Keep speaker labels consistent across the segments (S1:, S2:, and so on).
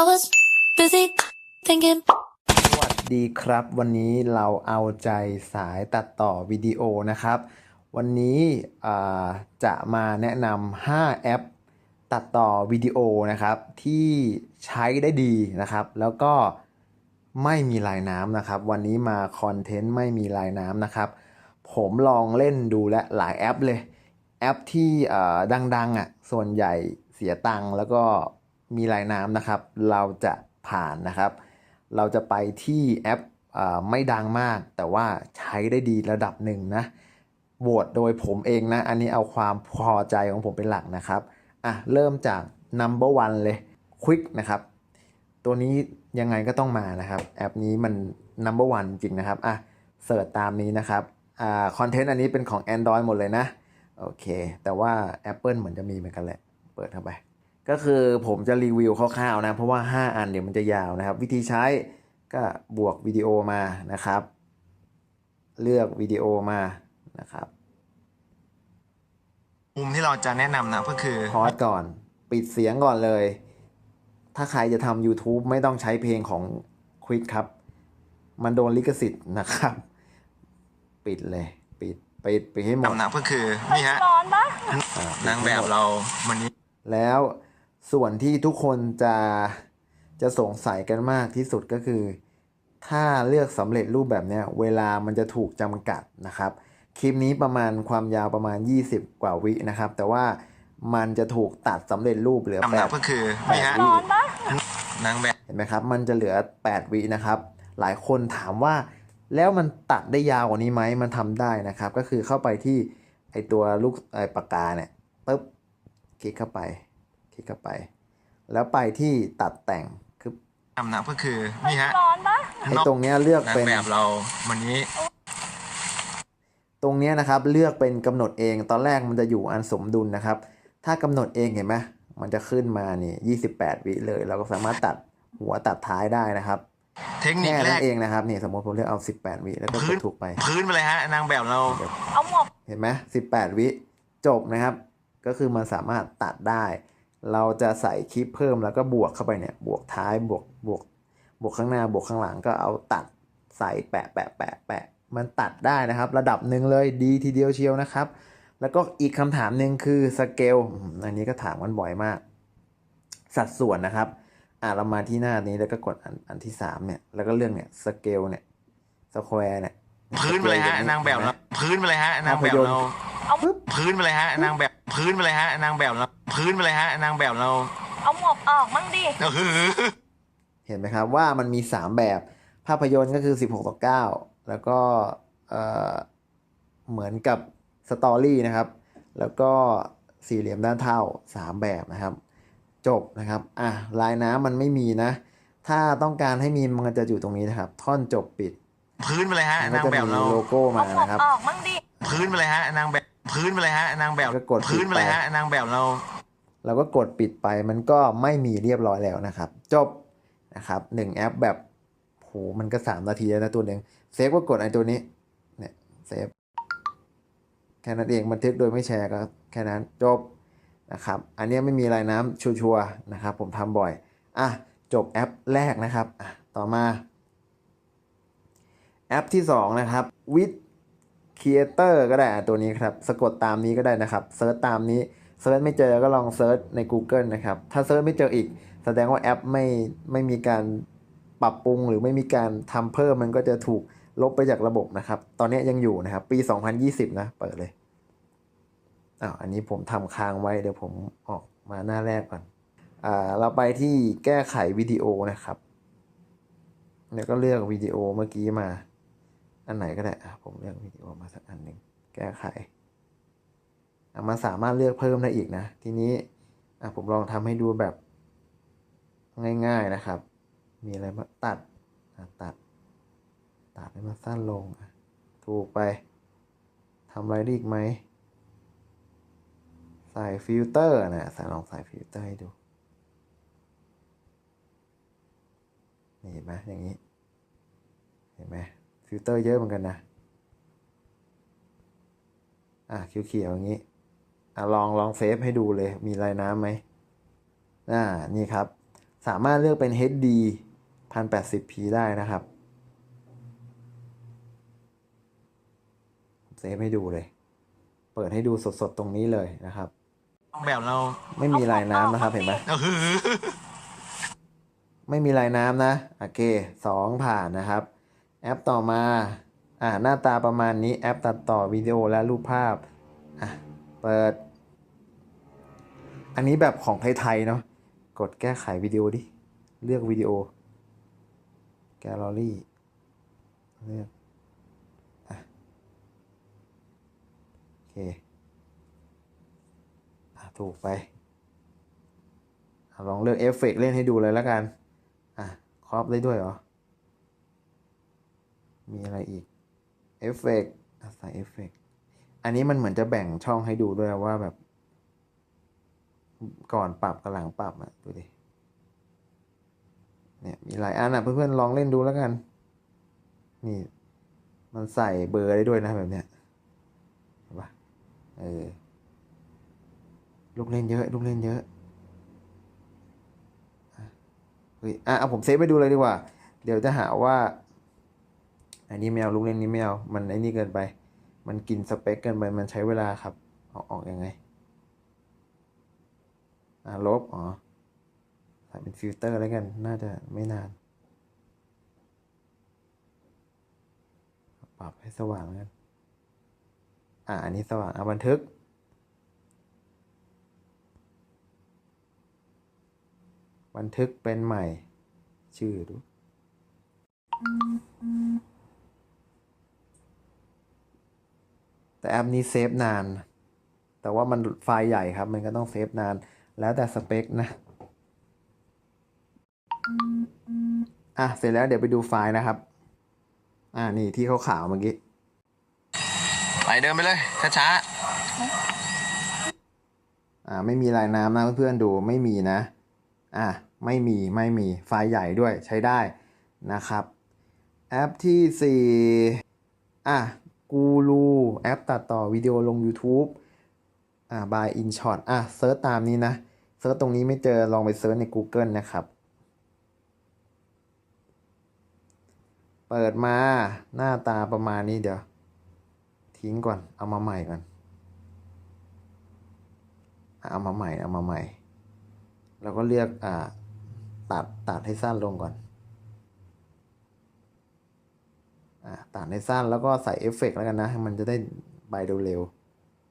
S1: I was busy thinking.
S2: สวัสดีครับ วันนี้เราเอาใจสายตัดต่อวิดีโอนะครับ วันนี้จะมาแนะนำ5แอปตัดต่อวิดีโอนะครับ ที่ใช้ได้ดีนะครับ แล้วก็ไม่มีลายน้ำนะครับ วันนี้มาคอนเทนต์ไม่มีลายน้ำนะครับ ผมลองเล่นดูและหลายแอปเลย แอปที่ดังๆอะส่วนใหญ่เสียตังค์แล้วก็ มีลายน้ำนะครับ เราจะผ่านนะครับ เราจะไปที่แอปอไม่ดังมาก แต่ว่าใช้ได้ดีระดับหนึ่งนะโหวตโดยผมเองนะ อันนี้เอาความพอใจของผมเป็นหลักนะครับอะเริ่มจาก number one เลย quick นะครับ ตัวนี้ยังไงก็ต้องมานะครับ แอปนี้มัน number one จริงนะครับอะเสิร์ชตามนี้นะครับอ่าคอนเทนต์อันนี้เป็นของ Android หมดเลยนะ โอเค แต่ว่า Apple เหมือนจะมีเหมือนกันแหละ เปิดเข้าไป ก็คือผมจะรีวิวคร่าวๆนะ เพราะว่า 5 อันเดี๋ยวมันจะยาวนะครับ วิธีใช้ก็บวกวิดีโอมานะครับ เลือกวิดีโอมานะครับ
S3: มุมที่เราจะแนะนำนะก็คือ
S2: พอสก่อน ปิดเสียงก่อนเลย ถ้าใครจะทำ YouTube ไม่ต้องใช้เพลงของ Quick ครับ มันโดนลิขสิทธิ์นะครับ ปิดเลย ปิดปิดปิดให้หมด
S3: นำนะก็คือ นี่ฮะ
S2: อ่าปิด
S3: นาง
S2: ให้
S3: แบ
S2: ห
S3: บ
S2: มด
S3: เราวันนี้
S2: แล้ว ส่วนที่ทุกคนจะจะสงสัยกันมากที่สุดก็คือ ถ้าเลือกสำเร็จรูปแบบเนี้ยเวลามันจะถูกจำกัดนะครับ คลิปนี้ประมาณความยาวประมาณ 20 กว่าวินะครับ แต่ว่ามันจะถูกตัดสำเร็จรูปเหลือนำแป
S3: นะ
S2: ด
S3: ก็คือ
S2: แป
S3: นี่
S2: ด
S3: ฮะ
S2: วิ
S3: นางแบบ
S2: เห็นไหมครับ มันจะเหลือ 8 วินะครับ หลายคนถามว่าแล้วมันตัดได้ยาวกว่านี้ไหมมันทำได้นะครับ ก็คือเข้าไปที่ไอตัวลูกไอปากกาเนี่ยปุ๊บคลิกเข้าไป คลิกเข้าไป แล้วไปที่ตัดแต่งคือ
S3: นำนะก็คือนี่ฮะ
S2: ไอตรงเนี้ยเลือก
S3: นาง
S2: เป็น
S3: แบบเราวันนี้
S2: ตรงเนี้ยนะครับเลือกเป็นกำหนดเองตอนแรกมันจะอยู่อันสมดุลนะครับ ถ้ากำหนดเองเห็นไหมมันจะขึ้นมานี่28 วิเลย เราก็สามารถตัดหัวตัดท้ายได้นะครับ
S3: เทคนิค
S2: แค่
S3: แร
S2: นั้น
S3: ก
S2: เองนะครับนี่สมมติผมเลือกเอา 18 วิแล้วก็ก
S3: พื้
S2: ด
S3: น
S2: ถูกไป
S3: พื้นไปเลยฮะนางแบบเรา
S1: เอาหมวก
S2: เห็นไหม18 วิจบนะครับ ก็คือมันสามารถตัดได้ เราจะใส่คลิปเพิ่มแล้วก็บวกเข้าไปเนี่ยบวกท้ายบวกบวกบวกข้างหน้าบวกข้างหลังก็เอาตัดใส่แปะแปะแปะแปะมันตัดได้นะครับ ระดับหนึ่งเลยดีทีเดียวเชียวนะครับ แล้วก็อีกคำถามหนึ่งคือสเกลอันนี้ก็ถามกันบ่อยมาก สัดส่วนนะครับอ่าเรามาที่หน้านี้แล้วก็กดอันอันที่สามเนี่ยแล้วก็เรื่องเนี่ยสเกลเนี่ยสแควร์เนี่ย
S3: พื้นไปเลยฮะนางแบบเราพื้นไปเลยฮะนางแบบเรา
S2: ปึ๊บ
S3: พื้นไปเลยฮะนางแบบ พื้นไปเลยฮะ นางแบบเราพื้นไปเลยฮะ นางแบบเรา
S1: เอาหมวกออกมั่งดิ
S3: ก็คือ
S2: เห็นไหมครับว่ามันมี 3 แบบภาพยนตร์ก็คือ 16ต่อ9แล้วก็เอ่อเหมือนกับสตอรี่นะครับ แล้วก็สี่เหลี่ยมด้านเท่า 3 แบบนะครับ จบนะครับอะลายน้ำมันไม่มีนะ ถ้าต้องการให้มีมันจะอยู่ตรงนี้นะครับ ท่อนจบปิด
S3: พื้นไปเลยฮะ
S2: มันก็
S3: นาง
S2: จะ
S3: แบบ
S2: มี
S3: เรา
S2: โลโก้
S1: เอา
S2: มา
S1: หมวก
S2: นะครับ
S1: ออกมั่งดิ
S3: พื้นไปเลยฮะ นางแบบ พื้นไปเลยฮะนางแบบ
S2: ก็กด
S3: พื้นไปเลยฮะนางแบบเรา
S2: เราก็กดปิดไปมันก็ไม่มีเรียบร้อยแล้วนะครับ จบนะครับหนึ่งแอปแบบโหมันก็สามนาทีแล้วนะตัวหนึ่งเซฟก็กดไอ้ตัวนี้เนี่ยเซฟแค่นั้นเองบันทึกโดยไม่แชร์ก็แค่นั้นจบนะครับ อันเนี้ยไม่มีอะไรน้ำชัวร์ๆนะครับ ผมทำบ่อยอะจบแอปแรกนะครับอะต่อมา แอปที่ 2 นะครับ with creator ก็ได้ตัวนี้ครับสะกดตามนี้ก็ได้นะครับเซิร์ชตามนี้เซิร์ชไม่เจอก็ลองเซิร์ชใน Google นะครับ ถ้าเซิร์ชไม่เจออีก แสดงว่าแอปไม่ไม่มีการปรับปรุงหรือไม่มีการทำเพิ่มมันก็จะถูกลบไปจากระบบนะครับ ตอนนี้ยังอยู่นะครับ ปี 2020 นะ เปิดเลยอ้าวอันนี้ผมทำค้างไว้เดี๋ยวผมออกมาหน้าแรกก่อนอ่าเราไปที่แก้ไขวิดีโอนะครับ แล้วก็เลือกวิดีโอเมื่อกี้มา อันไหนก็ได้ ผมเลือกวิดีโอมาสักอันหนึ่งแก้ไขมันสามารถเลือกเพิ่มได้อีกนะ ทีนี้ผมลองทำให้ดูแบบง่าย ๆนะครับ มีอะไรมางตัดตัด ตัดให้มันสั้นลง ถูกไปทำอะไรได้อีกไหมใส่ฟิลเตอร์นะใส่ลองใส่ฟิลเตอร์ให้ดูเห็นไหมอย่างนี้ เห็นไหม ฟิลเตอร์เยอะเหมือนกันนะ อะเขียวๆอย่างนี้ อะลองลองเซฟให้ดูเลย มีลายน้ำไหมอ่า นี่ครับ สามารถเลือกเป็น HD 1080p ได้นะครับ เซฟให้ดูเลย เปิดให้ดูสดๆตรงนี้เลยนะครับ
S3: แบบเรา
S2: ไม่มีลายน้ำนะครับเห็นไหม
S3: เออ
S2: ไม่มีลายน้ำนะ โอเคสองผ่านนะครับ แอปต่อมาอ่าหน้าตาประมาณนี้แอปตัดต่อวิดีโอและรูปภาพอะเปิด อันนี้แบบของไทยๆเนาะกดแก้ไขวิดีโอดิ เลือกวิดีโอแกลเลอรี่เลือกอะโอเคอะถูกไปอลองเลือกเอฟเฟกต์เล่นให้ดูเลยแล้วกัน อะครอปได้ด้วยเหรอ มีอะไรอีกเอฟเฟกต์อะใส่เอฟเฟกต์อันนี้มันเหมือนจะแบ่งช่องให้ดูด้วยว่าแบบ ก่อนปรับกับหลังปรับอะดูดิเนี่ยมีหลายอันอะเพื่อนๆลองเล่นดูแล้วกัน นี่ มันใส่เบอร์ได้ด้วยนะแบบเนี้ยเห็นปะเออลูกเล่นเยอะลูกเล่นเยอะเฮ้ยอะเอาผมเซฟไปดูเลยดีกว่า เดี๋ยวจะหาว่า อันนี้ไม่เอาลูกเล่นนี้ไม่เอา มันไอ้นี่เกินไป มันกินสเปคเกินไป มันใช้เวลาครับ เอาออกยังไง อ่าลบ อ๋อใส่เป็นฟิลเตอร์แล้วกัน น่าจะไม่นาน ปรับให้สว่างแล้วกัน อ่า อันนี้สว่าง เอาบันทึกบันทึกเป็นใหม่ ชื่อดู แต่แอปนี้เซฟนาน แต่ว่ามันไฟล์ใหญ่ครับ มันก็ต้องเซฟนาน แล้วแต่สเปคนะ อะ เสร็จแล้วเดี๋ยวไปดูไฟล์นะครับ อ่านี่ที่เขาขาวๆเมื่อกี้
S3: ไปเดินไปเลยช้า
S2: อ่า ไม่มีลายน้ำนะเพื่อนๆดูไม่มีนะ อะไม่มีไม่มีไฟล์ใหญ่ด้วยใช้ได้นะครับ แอปที่ 4 อะกูรู แอปตัดต่อวิดีโอลง YouTube อ่า by InShot อะเซิร์ชตามนี้นะเซิร์ชตรงนี้ไม่เจอลองไปเซิร์ชใน Google นะครับ เปิดมาหน้าตาประมาณนี้เดี๋ยว ทิ้งก่อน เอามาใหม่ก่อนเอามาใหม่เอามาใหม่เราก็เลือกอ่าตัดตัดให้สั้นลงก่อน อ่า ตัดให้สั้นแล้วก็ใส่เอฟเฟกต์แล้วกันนะให้มันจะได้ใบเร็ว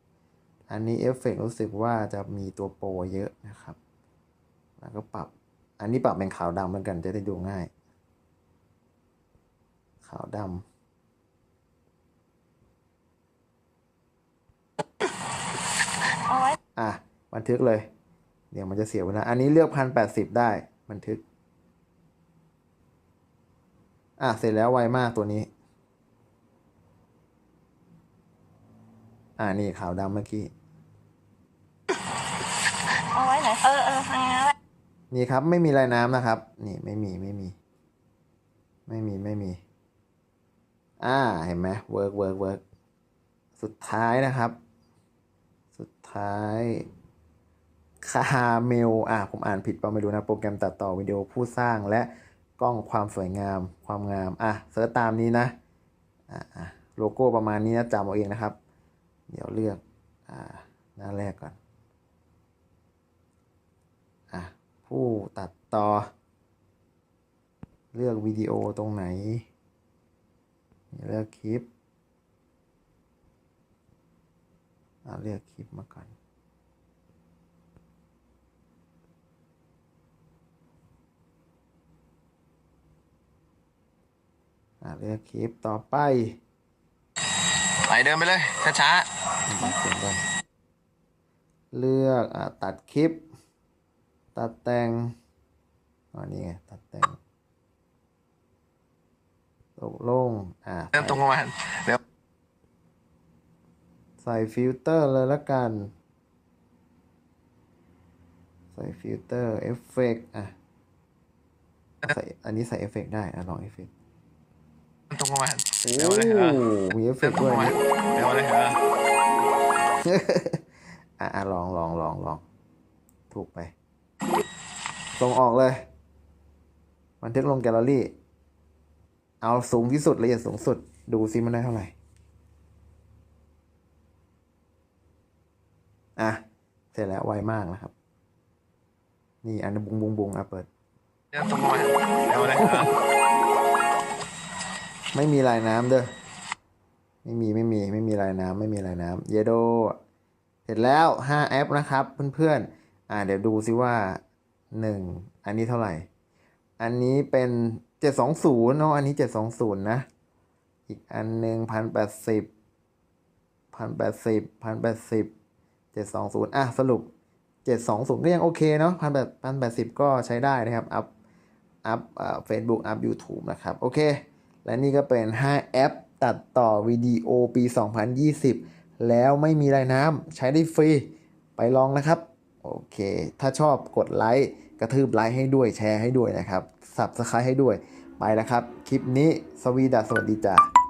S2: ๆ อันนี้เอฟเฟกต์รู้สึกว่าจะมีตัวโปรเยอะนะครับ แล้วก็ปรับ อันนี้ปรับเป็นขาวดำเหมือนกันจะได้ดูง่าย ขาวดำอะ บันทึกเลย เดี๋ยวมันจะเสียเวลา อันนี้เลือกพันแปดสิบได้ บันทึก อะ เสร็จแล้วไวมากตัวนี้ อ่านี่ขาวดำเมื่อกี้
S1: เอาไว้ไหนเออเออทางนั้นแหละ
S2: นี่ครับไม่มีลายน้ำนะครับ นี่ไม่มีไม่มี ไม่มีไม่มี อ่าเห็นไหมเวิร์กเวิร์กเวิร์กสุดท้ายนะครับ สุดท้ายคาเมลอ่าผมอ่านผิดเปล่าไม่รู้นะโปรแกรมตัดต่อวิดีโอผู้สร้างและกล้องความสวยงามความงาม อะเสิร์ชตามนี้นะอ่าอะโลโก้ประมาณนี้นะจำเอาเองนะครับ เดี๋ยวเลือกอ่าหน้าแรกก่อนอะผู้ตัดต่อ เลือกวิดีโอตรงไหน เลือกคลิปเลือกคลิปมาก่อนอเลือกคลิปต่อไป
S3: ไปเดินไปเลยช้า
S2: ฟังเสียงก่อนเลือกอะตัดคลิป ตัดแต่งอ๋อนี่ไงตัดแต่งตกลงอะ
S3: ๆเริ่มตรงประมาณเดี๋ยว
S2: ใส่ฟิลเตอร์เลยละกัน ใส่ฟิลเตอร์เอฟเฟกต์อะใส่อันนี้ใส่เอฟเฟกต์ได้อะลองเอฟเฟก ต์
S3: ตรงประมาณ
S2: โอ้
S3: เดี๋ยวเลยเออ
S2: มีเอฟเฟ
S3: เริ่
S2: ก
S3: ม
S2: ต์
S3: ตรง
S2: ด้วย
S3: ประมาณ
S2: นะ
S3: เดี๋ยวเลยเออ
S2: อะอะลองลองลองลองถูกไปส่งออกเลยบันทึกลงแกลเลอรี่ เอาสูงที่สุดละเอียดสูงสุด ดูซิมันได้เท่าไหร่ อะ เสร็จแล้วไวมากนะครับ นี่อันนี้บุงบุงบุงอะเปิด
S3: เรื่องตรงมาเอาเลยเออ
S2: ไม่มีลายน้ำเด้อไม่มีไม่มีไม่มีลายน้ำไม่มีลายน้ำเยโดเสร็จแล้วห้าแอปนะครับเพื่อนๆอ่าเดี๋ยวดูซิว่าหนึ่งอันนี้เท่าไหร่ อันนี้เป็นเจ็ดสองศูนย์เนาะอันนี้เจ็ดสองศูนย์นะ อีกอันหนึ่งพันแปดสิบพันแปดสิบพันแปดสิบเจ็ดสองศูนย์อะ สรุปเจ็ดสองศูนย์ก็ยังโอเคเนาะพันแปดพันแปดสิบก็ใช้ได้นะครับ อัพ อัพเฟซบุ๊กอัพ YouTube นะครับ โอเค และนี่ก็เป็น 5 แอปตัดต่อวิดีโอปี 2020 แล้วไม่มีรายน้ำใช้ได้ฟรี ไปลองนะครับ โอเค ถ้าชอบกดไลค์ กระทืบไลค์ให้ด้วยแชร์ให้ด้วยนะครับสับสไครให้ด้วย ไปแล้วครับ คลิปนี้สวีดัสสวัสดีจ้า